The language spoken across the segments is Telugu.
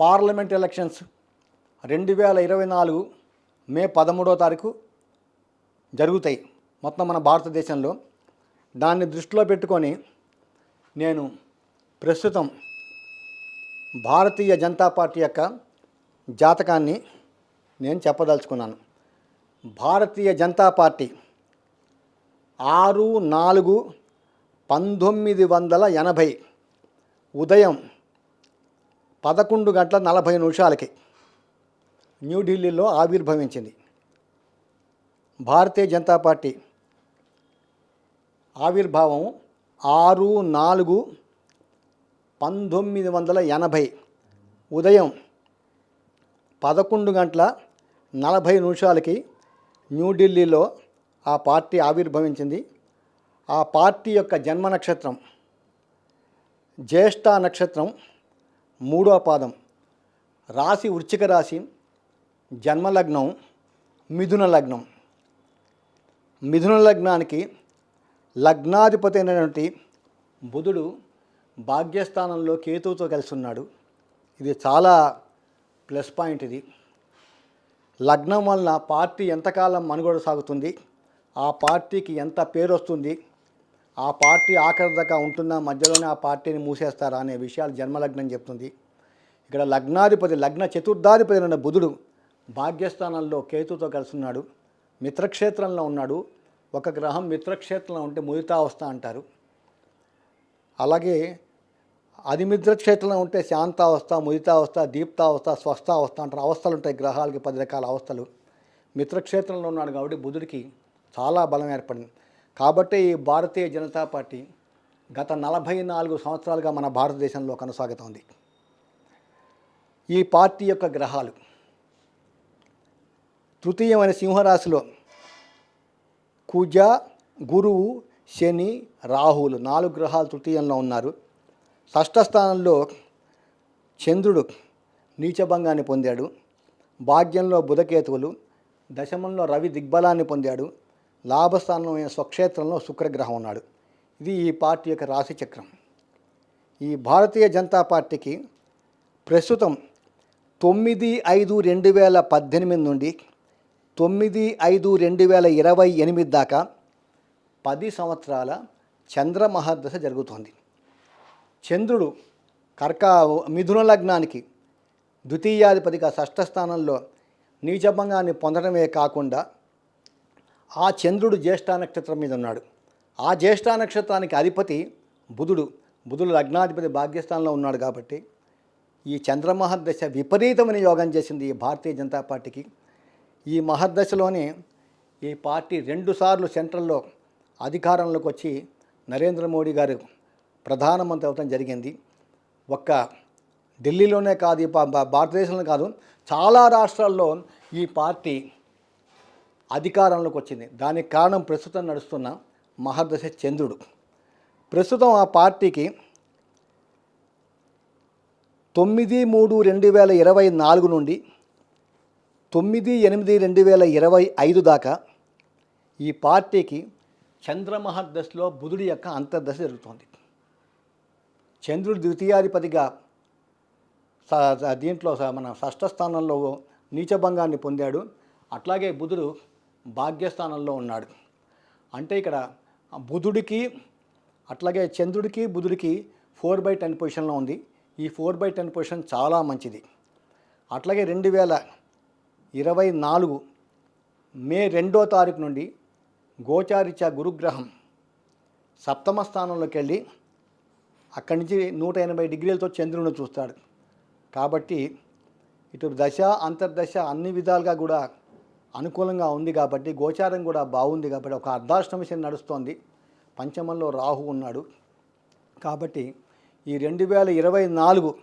పార్లమెంట్ ఎలక్షన్స్ రెండు వేల ఇరవై నాలుగు మే పదమూడో తారీఖు జరుగుతాయి మొత్తం మన భారతదేశంలో. దాన్ని దృష్టిలో పెట్టుకొని నేను ప్రస్తుతం భారతీయ జనతా పార్టీ యొక్క జాతకాన్ని నేను చెప్పదలుచుకున్నాను. భారతీయ జనతా పార్టీ ఆరు నాలుగు పంతొమ్మిది వందల ఎనభై ఉదయం పదకొండు గంటల నలభై నిమిషాలకి న్యూఢిల్లీలో ఆవిర్భవించింది. భారతీయ జనతా పార్టీ ఆవిర్భావం ఆరు నాలుగు పంతొమ్మిది వందల ఎనభై ఉదయం పదకొండు గంటల నలభై నిమిషాలకి న్యూఢిల్లీలో ఆ పార్టీ ఆవిర్భవించింది. ఆ పార్టీ యొక్క జన్మ నక్షత్రం జ్యేష్ఠ నక్షత్రం మూడో పాదం. రాశి వృచ్చిక రాశి జన్మలగ్నం మిథున లగ్నం. మిథున లగ్నానికి లగ్నాధిపతి అయినటువంటి బుధుడు భాగ్యస్థానంలో కేతువుతో కలిసి ఉన్నాడు. ఇది చాలా ప్లస్ పాయింట్ ఇది. లగ్నం వలన పార్టీ ఎంతకాలం మనుగడ సాగుతుంది? ఆ పార్టీకి ఎంత పేరు వస్తుంది? ఆ పార్టీ ఆఖరి దాకా ఉంటుందా? మధ్యలోనే ఆ పార్టీని మూసేస్తారా? అనే విషయాలు జన్మలగ్నం చెప్తుంది. ఇక్కడ లగ్నాధిపతి లగ్న చతుర్థాధిపతి అయిన బుధుడు భాగ్యస్థానంలో కేతుతో కలిసి ఉన్నాడు మిత్రక్షేత్రంలో ఉన్నాడు. ఒక గ్రహం మిత్రక్షేత్రంలో ఉంటే ముదితావస్థ అంటారు. అలాగే అది మిత్రక్షేత్రంలో ఉంటే శాంతావస్థ ముదితావస్థ దీప్తావస్థ స్వస్థావస్థ అంటారు. అవస్థలు ఉంటాయి గ్రహాలకి పది రకాల అవస్థలు. మిత్రక్షేత్రంలో ఉన్నాడు కాబట్టి బుధుడికి చాలా బలం ఏర్పడింది. కాబట్టి ఈ భారతీయ జనతా పార్టీ గత నలభై నాలుగు సంవత్సరాలుగా మన భారతదేశంలో కొనసాగుతోంది. ఈ పార్టీ యొక్క గ్రహాలు తృతీయమైన సింహరాశిలో కుజ గురువు శని రాహువులు నాలుగు గ్రహాలు తృతీయంలో ఉన్నారు. షష్ఠ స్థానంలో చంద్రుడు నీచభంగాన్ని పొందాడు. భాగ్యంలో బుధకేతువులు దశమంలో రవి దిగ్బలాన్ని పొందాడు. లాభస్థానమైన స్వక్షేత్రంలో శుక్రగ్రహం ఉన్నాడు. ఇది ఈ పార్టీ యొక్క రాశి చక్రం. ఈ భారతీయ జనతా పార్టీకి ప్రస్తుతం తొమ్మిది ఐదు రెండు వేల పద్దెనిమిది నుండి తొమ్మిది ఐదు రెండు వేల ఇరవై ఎనిమిది దాకా పది సంవత్సరాల చంద్రమహర్దశ జరుగుతోంది. చంద్రుడు కర్క మిథున లగ్నానికి ద్వితీయాధిపతిగా షష్ఠ స్థానంలో నీచభంగాన్ని పొందడమే కాకుండా ఆ చంద్రుడు జ్యేష్ఠ నక్షత్రం మీద ఉన్నాడు. ఆ జ్యేష్ఠ నక్షత్రానికి అధిపతి బుధుడు. బుధుడు లగ్నాధిపతి భాగ్యస్థానంలో ఉన్నాడు కాబట్టి ఈ చంద్రమహర్దశ విపరీతమైన యోగం చేసింది ఈ భారతీయ జనతా పార్టీకి. ఈ మహర్దశలోనే ఈ పార్టీ రెండుసార్లు సెంట్రల్లో అధికారంలోకి వచ్చి నరేంద్ర మోడీ గారు ప్రధానమంత్రి అవటం జరిగింది. ఒక్క ఢిల్లీలోనే కాదు ఈ భా- భారతదేశంలో కాదు చాలా రాష్ట్రాల్లో ఈ పార్టీ అధికారంలోకి వచ్చింది. దానికి కారణం ప్రస్తుతం నడుస్తున్న మహర్దశ చంద్రుడు. ప్రస్తుతం ఆ పార్టీకి తొమ్మిది మూడు రెండు వేల ఇరవై నాలుగు నుండి తొమ్మిది ఎనిమిది రెండు వేల ఇరవై ఐదు దాకా ఈ పార్టీకి చంద్రమహర్దశలో బుధుడి యొక్క అంతర్దశ జరుగుతోంది. చంద్రుడు ద్వితీయాధిపతిగా దీంట్లో మన షష్ఠ స్థానంలో నీచభంగాన్ని పొందాడు. అట్లాగే బుధుడు భాగ్యస్థానంలో ఉన్నాడు. అంటే ఇక్కడ బుధుడికి అట్లాగే చంద్రుడికి బుధుడికి ఫోర్ బై టెన్ పొజిషన్లో ఉంది. ఈ ఫోర్ బై టెన్ పొజిషన్ చాలా మంచిది. అట్లాగే రెండు వేల ఇరవై నాలుగు మే రెండో తారీఖు నుండి గోచారిచ గురుగ్రహం సప్తమ స్థానంలోకి వెళ్ళి అక్కడి నుంచి నూట ఎనభై డిగ్రీలతో చంద్రుని చూస్తాడు. కాబట్టి ఇటు దశ అంతర్దశ అన్ని విధాలుగా కూడా అనుకూలంగా ఉంది కాబట్టి గోచారం కూడా బాగుంది కాబట్టి ఒక అర్ధాష్టమ శని నడుస్తోంది. పంచమంలో రాహు ఉన్నాడు. కాబట్టి ఈ రెండు వేల ఇరవై నాలుగు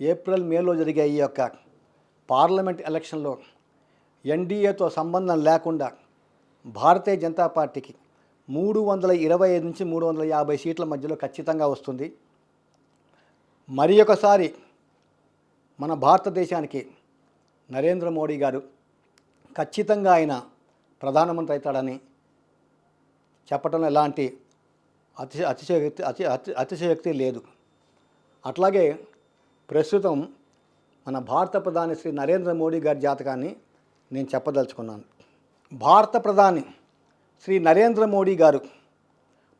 ఏప్రిల్ మేలో జరిగే ఈ యొక్క పార్లమెంట్ ఎలక్షన్లో ఎన్డీఏతో సంబంధం లేకుండా భారతీయ జనతా పార్టీకి మూడు వందల ఇరవై ఐదు నుంచి మూడు వందల యాభై సీట్ల మధ్యలో ఖచ్చితంగా వస్తుంది. మరి ఒకసారి మన భారతదేశానికి నరేంద్ర మోడీ గారు ఖచ్చితంగా ఆయన ప్రధానమంత్రి అవుతాడని చెప్పడంలో ఎలాంటి అతిశ అతిశయోక్తి అతి అతి అతిశయోక్తి లేదు. అట్లాగే ప్రస్తుతం మన భారత ప్రధాని శ్రీ నరేంద్ర మోడీ గారి జాతకాన్ని నేను చెప్పదలుచుకున్నాను. భారత ప్రధాని శ్రీ నరేంద్ర మోడీ గారు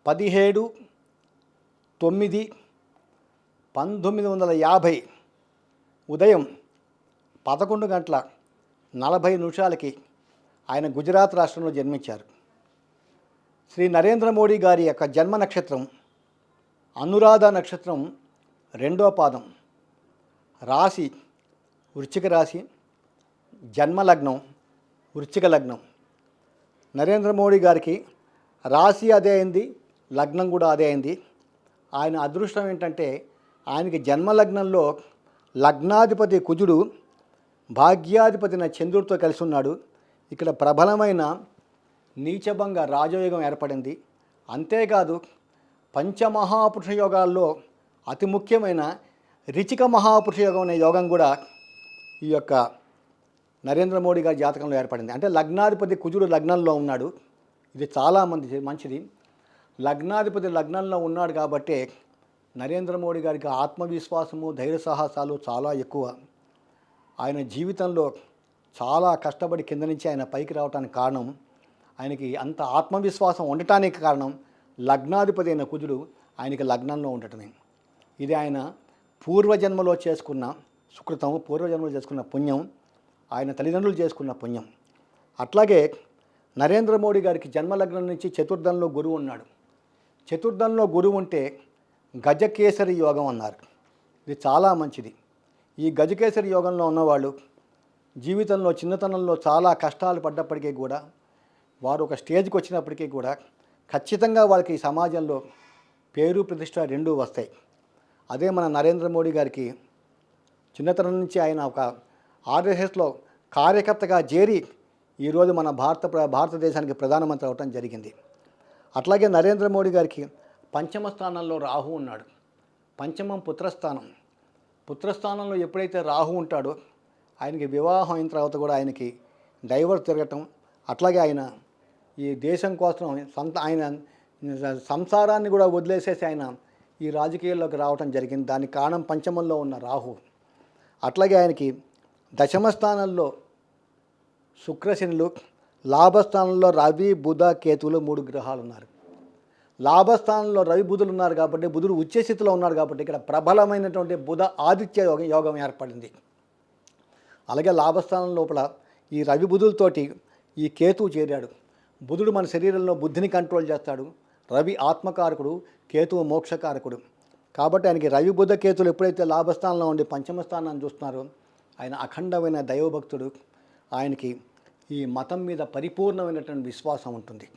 పదిహేడు తొమ్మిది పంతొమ్మిది వందల యాభై ఉదయం పదకొండు గంటల నలభై నిమిషాలకి ఆయన గుజరాత్ రాష్ట్రంలో జన్మించారు. శ్రీ నరేంద్ర మోడీ గారి యొక్క జన్మ నక్షత్రం అనురాధ నక్షత్రం రెండో పాదం. రాశి వృశ్చిక రాశి జన్మ లగ్నం వృశ్చిక లగ్నం. నరేంద్ర మోడీ గారికి రాశి అదే అయింది లగ్నం కూడా అదే అయింది. ఆయన అదృష్టం ఏంటంటే ఆయనకి జన్మ లగ్నంలో లగ్నాధిపతి కుజుడు భాగ్యాధిపతిన చంద్రుడితో కలిసి ఉన్నాడు. ఇక్కడ ప్రబలమైన నీచభంగ రాజయోగం ఏర్పడింది. అంతేకాదు పంచమహాపురుష యోగాల్లో అతి ముఖ్యమైన రిచిక మహాపురుష యోగం అనే యోగం కూడా ఈ యొక్క నరేంద్ర మోడీ గారి జాతకంలో ఏర్పడింది. అంటే లగ్నాధిపతి కుజుడు లగ్నంలో ఉన్నాడు. ఇది చాలామంది మంచిది. లగ్నాధిపతి లగ్నంలో ఉన్నాడు కాబట్టే నరేంద్ర మోడీ గారికి ఆత్మవిశ్వాసము ధైర్య సాహసాలు చాలా ఎక్కువ. ఆయన జీవితంలో చాలా కష్టపడి కింద నుంచి ఆయన పైకి రావడానికి కారణం ఆయనకి అంత ఆత్మవిశ్వాసం ఉండటానికి కారణం లగ్నాధిపతి అయిన కుజుడు ఆయనకి లగ్నంలో ఉండటమే. ఇది ఆయన పూర్వజన్మలో చేసుకున్న సుకృతం పూర్వజన్మలో చేసుకున్న పుణ్యం ఆయన తల్లిదండ్రులు చేసుకున్న పుణ్యం. అట్లాగే నరేంద్ర మోడీ గారికి జన్మలగ్నం నుంచి చతుర్థంలో గురువు ఉన్నాడు. చతుర్థంలో గురువు ఉంటే గజకేసరి యోగం అన్నారు. ఇది చాలా మంచిది. ఈ గజకేసరి యోగంలో ఉన్నవాళ్ళు జీవితంలో చిన్నతనంలో చాలా కష్టాలు పడ్డప్పటికీ కూడా వారు ఒక స్టేజ్కి వచ్చినప్పటికీ కూడా ఖచ్చితంగా వాళ్ళకి ఈ సమాజంలో పేరు ప్రతిష్ట రెండూ వస్తాయి. అదే మన నరేంద్ర మోడీ గారికి చిన్నతనం నుంచి ఆయన ఒక ఆర్ఎస్ఎస్లో కార్యకర్తగా చేరి ఈరోజు మన భారత ప్ర- భారతదేశానికి ప్రధానమంత్రి అవటం జరిగింది. అట్లాగే నరేంద్ర మోడీ గారికి పంచమ స్థానంలో రాహు ఉన్నాడు. పంచమం పుత్రస్థానం. పుత్రస్థానంలో ఎప్పుడైతే రాహు ఉంటాడో ఆయనకి వివాహం అయిన తర్వాత కూడా ఆయనకి డైవర్స్ తిరగటం అట్లాగే ఆయన ఈ దేశం కోసం సంత ఆయన సంసారాన్ని కూడా వదిలేసేసి ఆయన ఈ రాజకీయాల్లోకి రావటం జరిగింది. దానికి కారణం పంచమంలో ఉన్న రాహు. అట్లాగే ఆయనకి దశమ స్థానంలో శుక్రశనులు లాభస్థానంలో రవి బుధ కేతువులు మూడు గ్రహాలు ఉన్నారు. లాభస్థానంలో రవి బుధులు ఉన్నారు కాబట్టి బుధుడు ఉచ్చ స్థితిలో కాబట్టి ఇక్కడ ప్రబలమైనటువంటి బుధ ఆదిత్య యోగం యోగం ఏర్పడింది. అలాగే లాభస్థానం లోపల ఈ రవి బుధులతోటి ఈ కేతువు చేరాడు. బుధుడు మన శరీరంలో బుద్ధిని కంట్రోల్ చేస్తాడు. రవి ఆత్మకారకుడు కేతువు మోక్షకారకుడు. కాబట్టి ఆయనకి రవి బుధ కేతులు ఎప్పుడైతే లాభస్థానంలో ఉండి పంచమ స్థానాన్ని చూస్తున్నారో ఆయన అఖండమైన దైవభక్తుడు. ఆయనకి ఈ మతం మీద పరిపూర్ణమైనటువంటి విశ్వాసం ఉంటుంది.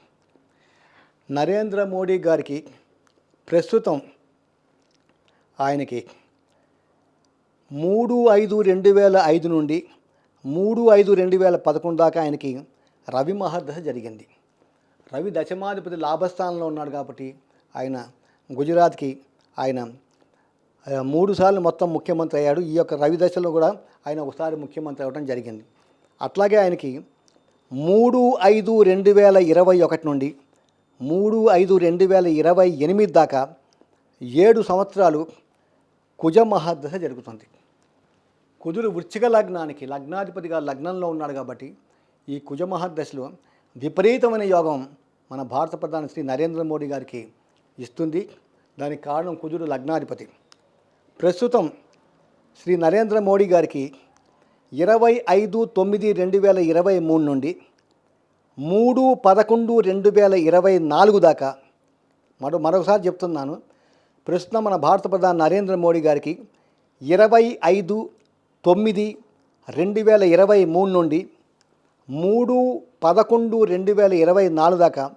నరేంద్ర మోడీ గారికి ప్రస్తుతం ఆయనకి మూడు ఐదు రెండు వేల ఐదు నుండి మూడు ఐదు రెండు వేల పదకొండు దాకా ఆయనకి రవి మహర్దశ జరిగింది. రవి దశమాధిపతి లాభస్థానంలో ఉన్నాడు కాబట్టి ఆయన గుజరాత్కి ఆయన మూడు సార్లు మొత్తం ముఖ్యమంత్రి అయ్యాడు. ఈ యొక్క రవి దశలో కూడా ఆయన ఒకసారి ముఖ్యమంత్రి అవ్వడం జరిగింది. అట్లాగే ఆయనకి మూడు ఐదు రెండు వేల ఇరవై ఒకటి నుండి మూడు ఐదు రెండు వేల ఇరవై ఎనిమిది దాకా ఏడు సంవత్సరాలు కుజ మహాదశ జరుగుతుంది. కుజుడు వృశ్చిక లగ్నానికి లగ్నాధిపతిగా లగ్నంలో ఉన్నాడు కాబట్టి ఈ కుజ మహాదశలో విపరీతమైన యోగం మన భారత ప్రధాని శ్రీ నరేంద్ర మోడీ గారికి ఇస్తుంది. దానికి కారణం కుజుడు లగ్నాధిపతి. ప్రస్తుతం శ్రీ నరేంద్ర మోడీ గారికి ఇరవై ఐదు తొమ్మిది రెండు వేల ఇరవై మూడు నుండి మూడు పదకొండు రెండు వేల ఇరవై నాలుగు దాకా. మరో మరొకసారి చెప్తున్నాను. ప్రస్తుతం మన భారత ప్రధాని నరేంద్ర మోడీ గారికి ఇరవై ఐదు తొమ్మిది రెండు వేల ఇరవై మూడు నుండి మూడు పదకొండు రెండు వేల ఇరవై నాలుగు దాకా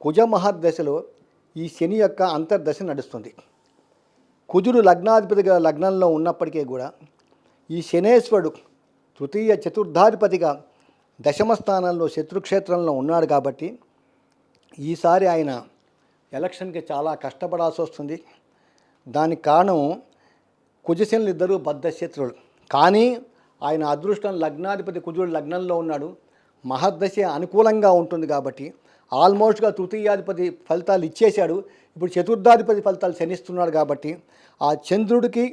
కుజమహర్దశలో ఈ శని యొక్క అంతర్దశ నడుస్తుంది. కుజుడు లగ్నాధిపతిగా లగ్నంలో ఉన్నప్పటికీ కూడా ఈ శనేశ్వరుడు తృతీయ చతుర్థాధిపతిగా దశమ స్థానంలో శత్రుక్షేత్రంలో ఉన్నాడు కాబట్టి ఈసారి ఆయన ఎలక్షన్కి చాలా కష్టపడాల్సి వస్తుంది. దానికి కారణం కుజశనులు ఇద్దరు బద్ధశత్రులు కానీ ఆయన అదృష్టం లగ్నాధిపతి కుజుడు లగ్నంలో ఉన్నాడు. మహర్దశ అనుకూలంగా ఉంటుంది కాబట్టి ఆల్మోస్ట్గా తృతీయాధిపతి ఫలితాలు ఇచ్చేశాడు. ఇప్పుడు చతుర్థాధిపతి ఫలితాలు శనిస్తున్నాడు కాబట్టి ఆ చంద్రుడికి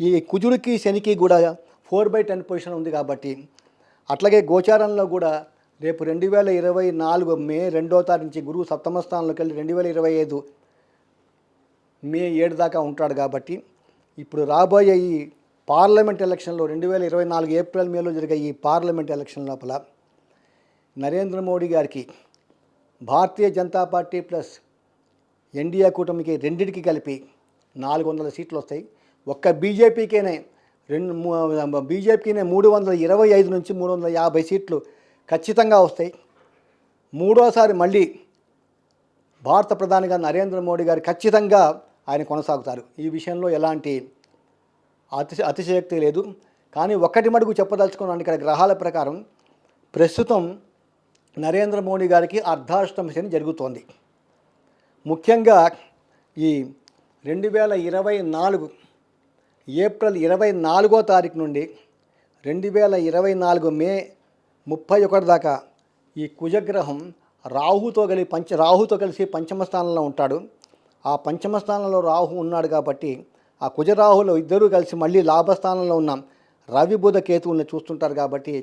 ఈ కుజుడికి శనికి కూడా ఫోర్ బై టెన్ పొజిషన్ ఉంది కాబట్టి అట్లాగే గోచారంలో కూడా రేపు రెండు వేల ఇరవై నాలుగు మే రెండో తారీఖు నుంచి గురువు సప్తమ స్థానంలోకి వెళ్ళి రెండు వేల ఇరవై ఐదు మే ఏడు దాకా ఉంటాడు కాబట్టి ఇప్పుడు రాబోయే ఈ పార్లమెంట్ ఎలక్షన్లో రెండు వేల ఇరవై నాలుగు ఏప్రిల్ మేలో జరిగే ఈ పార్లమెంట్ ఎలక్షన్ లోపల నరేంద్ర మోడీ గారికి Bharatiya Janata party plus NDA కూటమికి రెండింటికి కలిపి నాలుగు వందల సీట్లు వస్తాయి. ఒక్క బీజేపీకేనే రెండు బీజేపీనే మూడు వందల ఇరవై ఐదు నుంచి మూడు వందల యాభై సీట్లు ఖచ్చితంగా వస్తాయి. మూడోసారి మళ్ళీ భారత ప్రధానిగా నరేంద్ర మోడీ గారు ఖచ్చితంగా ఆయన కొనసాగుతారు. ఈ విషయంలో ఎలాంటి అతిశ అతిశయోక్తి లేదు. కానీ ఒక్కటి మటుకు చెప్పదలుచుకున్నాను ఇక్కడ గ్రహాల ప్రకారం ప్రస్తుతం నరేంద్ర మోడీ గారికి అర్ధాష్టమ శని జరుగుతోంది. ముఖ్యంగా ఈ రెండు వేల ఇరవై నాలుగు ఏప్రిల్ ఇరవై నాలుగో తారీఖు నుండి రెండు వేల ఇరవై నాలుగు మే ముప్పై ఒకటి దాకా ఈ కుజగ్రహం రాహుతో కలిసి పంచ రాహుతో కలిసి పంచమ స్థానంలో ఉంటాడు. ఆ పంచమ స్థానంలో రాహు ఉన్నాడు కాబట్టి ఆ కుజరాహులు ఇద్దరూ కలిసి మళ్ళీ లాభస్థానంలో ఉన్న రవి బుధ కేతువుల్ని చూస్తుంటారు కాబట్టి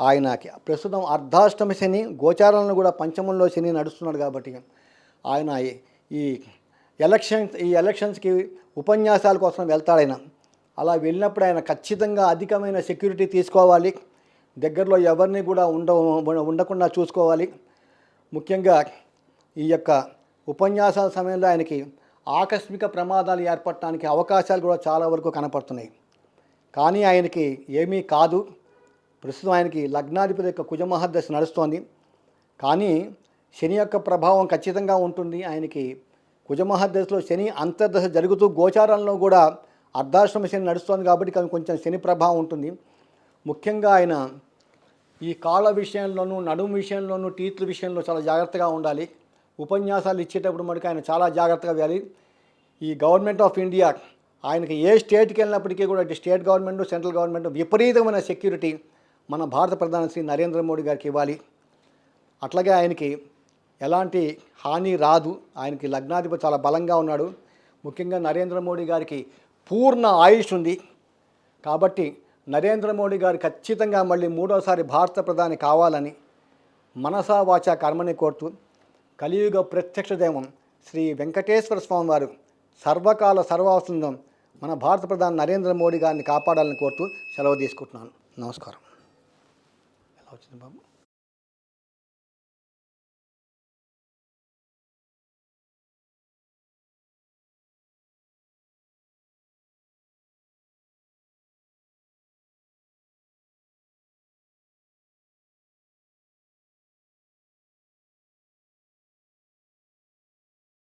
ఆయనకి ప్రస్తుతం అర్ధాష్టమి శని గోచారాలను కూడా పంచమంలో శని నడుస్తున్నాడు కాబట్టి ఆయన ఈ ఎలక్షన్స్ ఈ ఎలక్షన్స్కి ఉపన్యాసాల కోసం వెళ్తాడు ఆయన. అలా వెళ్ళినప్పుడు ఆయన ఖచ్చితంగా అధికమైన సెక్యూరిటీ తీసుకోవాలి. దగ్గరలో ఎవరిని కూడా ఉండ ఉండకుండా చూసుకోవాలి. ముఖ్యంగా ఈ యొక్క ఉపన్యాసాల సమయంలో ఆయనకి ఆకస్మిక ప్రమాదాలు ఏర్పడటానికి అవకాశాలు కూడా చాలా వరకు కనపడుతున్నాయి. కానీ ఆయనకి ఏమీ కాదు. ప్రస్తుతం ఆయనకి లగ్నాధిపతి యొక్క కుజమహర్దశ నడుస్తోంది. కానీ శని యొక్క ప్రభావం ఖచ్చితంగా ఉంటుంది. ఆయనకి కుజమహాదశలో శని అంతర్దశ జరుగుతూ గోచారంలో కూడా అర్ధాశ్రమ శని నడుస్తోంది కాబట్టి కొంచెం- కొంచెం శని ప్రభావం ఉంటుంది. ముఖ్యంగా ఆయన ఈ కాళ్ళ విషయంలోనూ నడుము విషయంలోనూ టీత్ల విషయంలో చాలా జాగ్రత్తగా ఉండాలి. ఉపన్యాసాలు ఇచ్చేటప్పుడు మనకు ఆయన చాలా జాగ్రత్తగా వేయాలి ఈ గవర్నమెంట్ ఆఫ్ ఇండియా ఆయనకి ఏ స్టేట్కి వెళ్ళినప్పటికీ కూడా స్టేట్ గవర్నమెంట్ సెంట్రల్ గవర్నమెంట్ విపరీతమైన సెక్యూరిటీ మన భారత ప్రధాని శ్రీ నరేంద్ర మోడీ గారికి ఇవ్వాలి. అట్లాగే ఆయనకి ఎలాంటి హాని రాదు. ఆయనకి లగ్నాధిపతి చాలా బలంగా ఉన్నాడు. ముఖ్యంగా నరేంద్ర మోడీ గారికి పూర్ణ ఆయుష్ ఉంది. కాబట్టి నరేంద్ర మోడీ గారు ఖచ్చితంగా మళ్ళీ మూడోసారి భారత ప్రధాని కావాలని మనసా వాచ కర్మని కోరుతూ కలియుగ ప్రత్యక్ష దైవం శ్రీ వెంకటేశ్వర స్వామి వారు సర్వకాల సర్వావసరం మన భారత ప్రధాని నరేంద్ర మోడీ గారిని కాపాడాలని కోరుతూ సెలవు తీసుకుంటున్నాను. నమస్కారం. ఎలా వచ్చింది బాబు?